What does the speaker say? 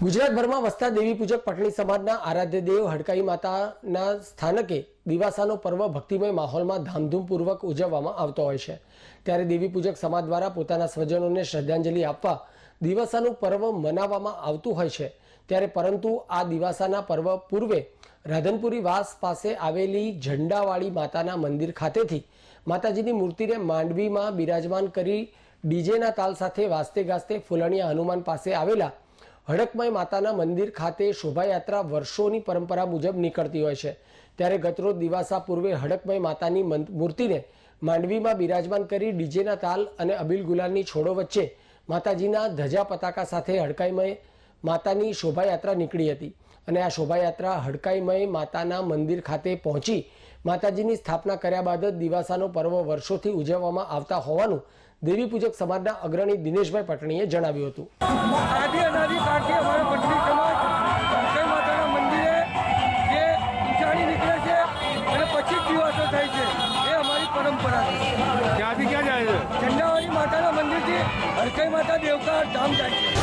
ગુજરાતભરમાં વસતા દેવી પૂજક પટણી સમાજના આરાધ્ય દેવ હડકાઈ માતાના સ્થાનકે દિવાસાનો પર્વ ભક્તિમય માહોલમાં ધામધૂમપૂર્વક ઉજવવામાં આવતો હોય છે. ત્યારે દેવી પૂજક સમાજ દ્વારા પોતાના સ્વજનોને શ્રદ્ધાંજલિ આપવા દિવાસાનું પર્વ મનાવવામાં આવતું હોય છે. ત્યારે પરંતુ આ દિવાસાના પર્વ પૂર્વે રાધનપુરી વાસ પાસે આવેલી ઝંડાવાળી માતાના મંદિર ખાતેથી માતાજીની મૂર્તિને માંડવીમાં બિરાજમાન કરી ડીજેના તાલ સાથે વાસ્તે ગાસ્તે ફૂલણીયા હનુમાન પાસે આવેલા હડકમય માતાના મંદિર ખાતે શોભાયાત્રા વર્ષોની પરંપરા મુજબ નીકળતી હોય છે. ત્યારે ગતરોજ દિવાસા પૂર્વે હડકમય માતાની મૂર્તિને માંડવીમાં બિરાજમાન કરી ડીજેના તાલ અને અબિલ ગુલાલની છોડો વચ્ચે માતાજીના ધજા પતાકા સાથે હડકાઈમય માતાની શોભાયાત્રા નીકળી હતી. અને આ શોભાયાત્રા હડકાઈમય માતાના મંદિર ખાતે પહોંચી માતાજીની સ્થાપના કર્યા બાદ જ દિવાસાનો પર્વ વર્ષોથી ઉજવવામાં આવતા હોવાનું દેવી પૂજક સમાજના અગ્રણી દિનેશભાઈ પટણીએ જણાવ્યું હતું. હરકઈ માતા દેવકા ધામ જાય છે